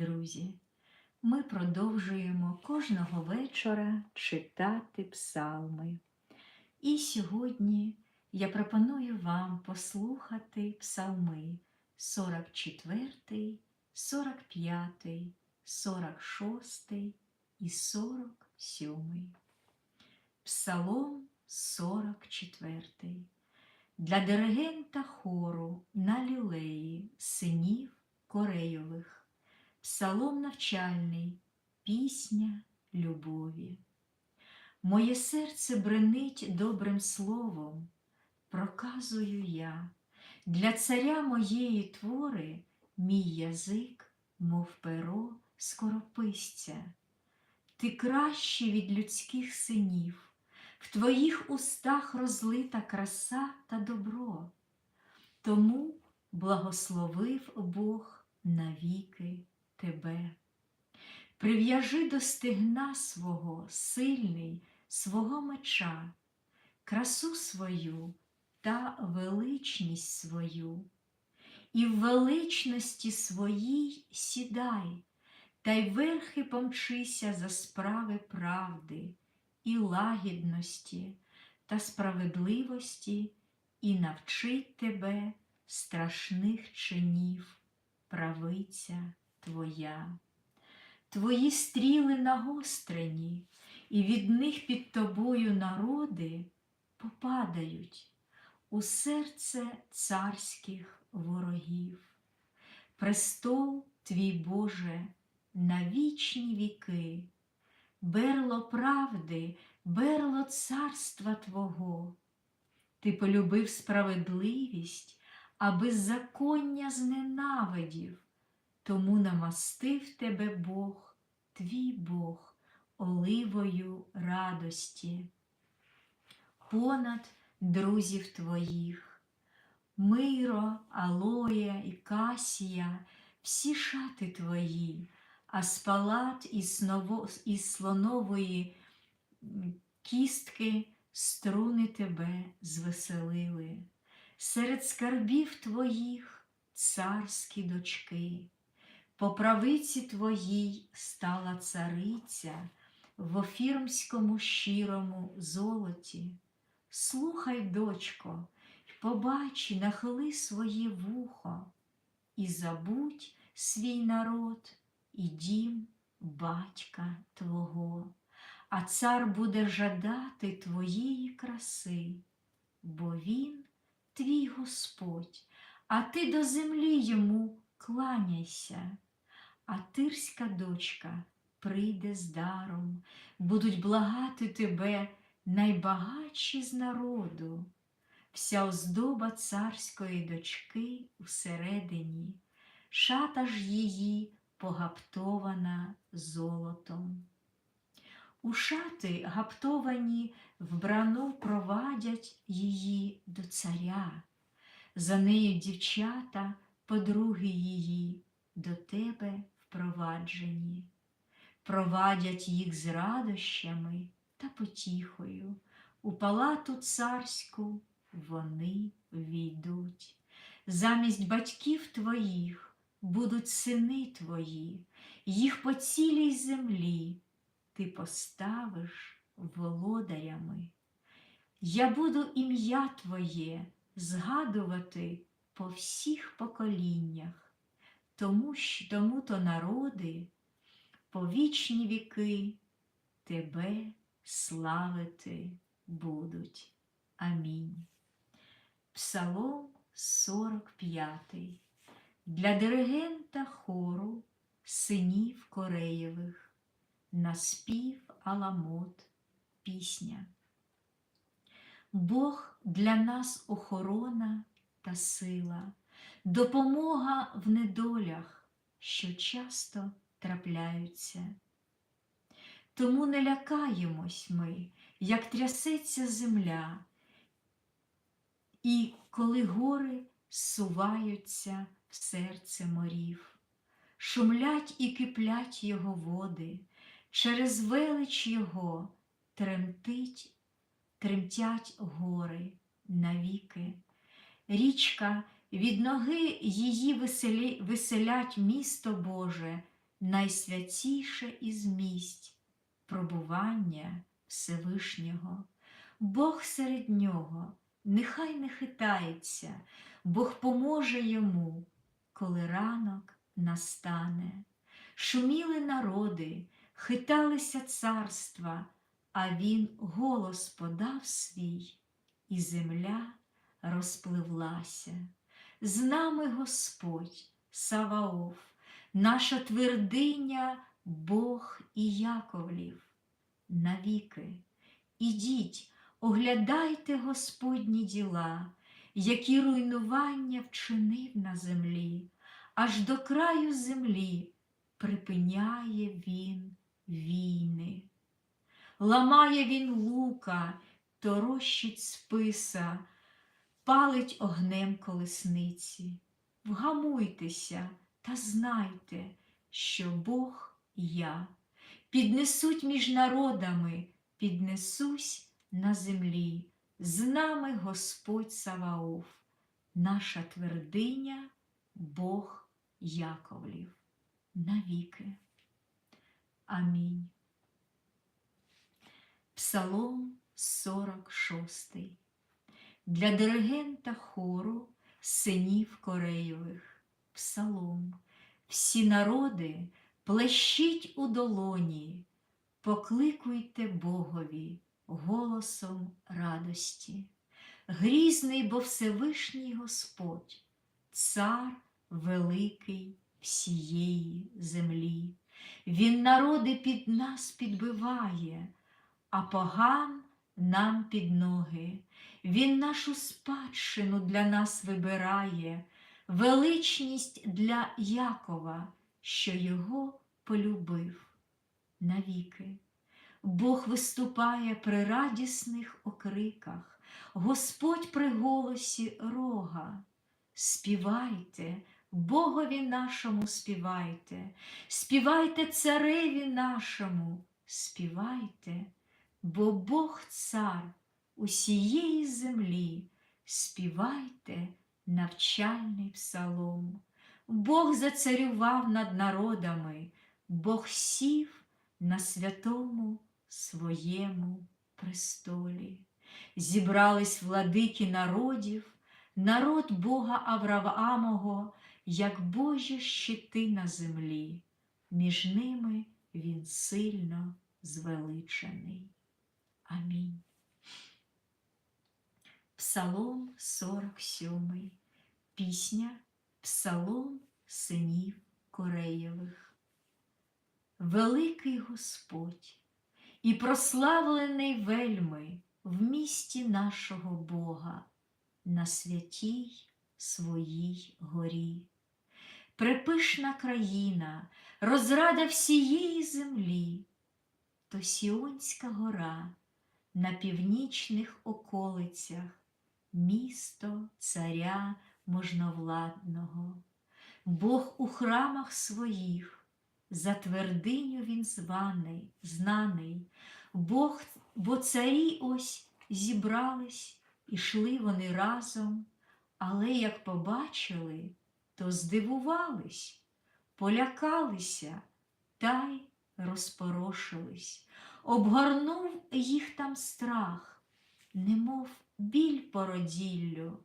друзі, ми продовжуємо кожного вечора читати псалми. І сьогодні я пропоную вам послухати псалми 44, 45, 46 і 47. Псалом 44. Для диригента хору на лілеї синів Корейових. Псалом навчальний, пісня любові. Моє серце бренить добрим словом, проказую я, для царя моєї твори мій язик, мов перо скорописця. Ти кращий від людських синів, в твоїх устах розлита краса та добро. Тому благословив Бог навіки тебе. Прив'яжи до стегна свого сильний свого меча, красу свою та величність свою, і в величності своїй сідай, та й верхи помчися за справи правди і лагідності та справедливості, і навчить тебе страшних чинів, правиця твоя. Твої стріли нагострені, і від них під тобою народи попадають у серце царських ворогів. Престол твій Боже на вічні віки, берло правди, берло царства Твого. Ти полюбив справедливість, а беззаконня зненавидів, тому намастив тебе Бог, твій Бог, оливою радості, понад друзів твоїх, миро, алоя і касія, всі шати твої, аспалат із, ново, із слонової кістки струни тебе звеселили, серед скарбів твоїх царські дочки, по правиці твоїй стала цариця в офірмському щирому золоті. Слухай, дочко, й побач, нахили своє вухо, і забудь свій народ і дім батька Твого. А цар буде жадати твоєї краси, бо він твій Господь, а ти до землі йому кланяйся, а тирська дочка прийде з даром, будуть благати тебе найбагатші з народу, вся оздоба царської дочки всередині, шата ж її погаптована золотом. У шати гаптовані вбрану провадять її до царя, за нею дівчата, подруги її, до тебе впроваджені, провадять їх з радощами та потіхою, у палату царську вони війдуть. Замість батьків твоїх будуть сини твої, їх по цілій землі ти поставиш володарями. Я буду ім'я Твоє згадувати по всіх поколіннях, тому тому то народи по вічні віки Тебе славити будуть. Амінь. Псалом 45 для диригента хору синів Кореєвих на спів аламот, пісня. Бог для нас охорона та сила, допомога в недолях, що часто трапляються. Тому не лякаємось ми, як трясеться земля, і коли гори суваються в серце морів, шумлять і киплять його води, через велич його тремтить, тремтять гори навіки. Річка від ноги її веселі, веселять місто Боже найсвятіше із місць пробування Всевишнього. Бог серед нього, нехай не хитається, Бог поможе йому, коли ранок настане. Шуміли народи, хиталися царства, а він голос подав свій, і земля розпливлася. З нами Господь, Саваоф, наша твердиня, Бог і Яковлів. Навіки, ідіть, оглядайте Господні діла, які руйнування вчинив на землі, аж до краю землі припиняє він війни. Ламає він лука, торощить списа, палить огнем колесниці. Вгамуйтеся та знайте, що Бог я. Піднесуть між народами, піднесусь на землі. З нами Господь Саваоф, наша твердиня, Бог Яковлів. Навіки. Амінь. Псалом 46. Для диригента хору синів Кореєвих. Псалом. Всі народи плещіть у долоні, покликуйте Богові голосом радості. Грізний, бо Всевишній Господь, цар великий всієї землі. Він народи під нас підбиває, а поган нам під ноги. Він нашу спадщину для нас вибирає, величність для Якова, що його полюбив навіки. Бог виступає при радісних окриках, Господь при голосі рога. Співайте, Богові нашому співайте, співайте цареві нашому, співайте, бо Бог цар усієї землі, співайте навчальний псалом. Бог зацарював над народами, Бог сів на святому своєму престолі. Зібрались владики народів, народ Бога Авраамого, як Божі щити на землі, між ними він сильно звеличений. Амінь. Псалом 47. Пісня Псалом синів Кореєвих. Великий Господь і прославлений вельми в місті нашого Бога на святій своїй горі. Препишна країна, розрада всієї землі, то Сіонська гора на північних околицях, місто царя можновладного, Бог у храмах своїх, за твердиню він званий, знаний, Бог, бо царі ось зібрались, ішли вони разом, але як побачили, то здивувались, полякалися та й розпорошились, обгорнув їх там страх, немов біль породіллю.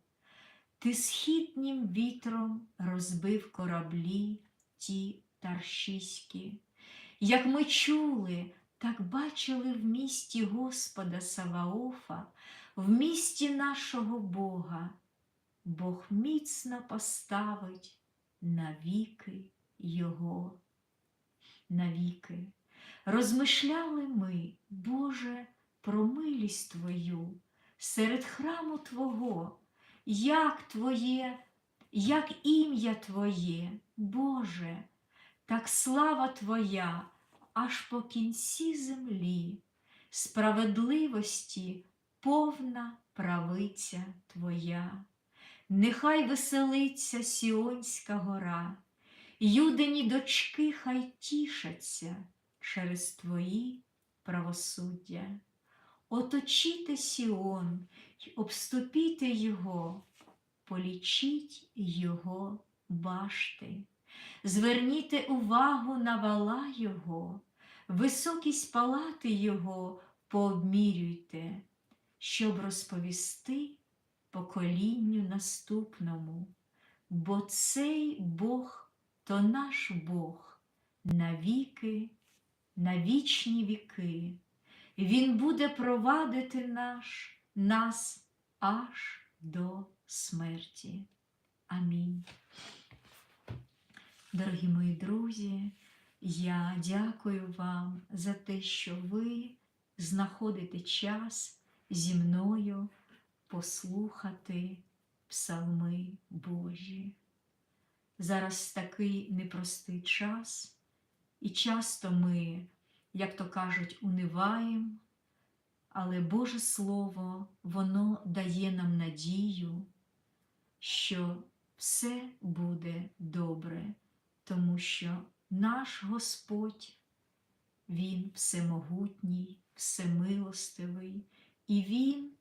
Ти східнім вітром розбив кораблі ті таршиські. Як ми чули, так бачили в місті Господа Саваофа, в місті нашого Бога. Бог міцно поставить навіки Його. Навіки. Розмишляли ми, Боже, про милість Твою серед храму Твого, як Твоє, як ім'я Твоє, Боже, так слава Твоя аж по кінці землі, справедливості повна правиця Твоя. Нехай веселиться Сіонська гора, юдині дочки хай тішаться через Твої правосуддя. Оточіте Сіон й обступіте його, полічіть його башти, Зверніте увагу на вала Його, високість палати Його пообмірюйте, щоб розповісти поколінню наступному, бо цей Бог то наш Бог навіки, на вічні віки. Він буде провадити наш, нас аж до смерті. Амінь. Дорогі мої друзі, я дякую вам за те, що ви знаходите час зі мною послухати псалми Божі. Зараз такий непростий час, і часто ми, як то кажуть, униваємо, але Боже Слово, воно дає нам надію, що все буде добре, тому що наш Господь, Він всемогутній, всемилостивий, і Він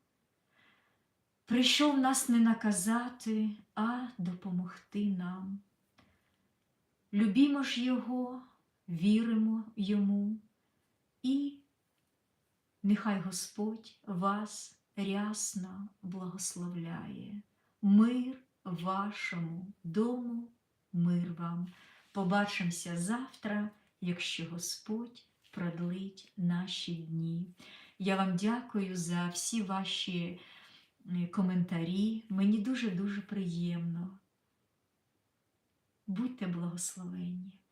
прийшов нас не наказати, а допомогти нам. Любімо ж Його, віримо Йому, і нехай Господь вас рясно благословляє. Мир вашому дому, мир вам. Побачимося завтра, якщо Господь продлить наші дні. Я вам дякую за всі ваші коментарі. Мені дуже-дуже приємно. Будьте благословенні.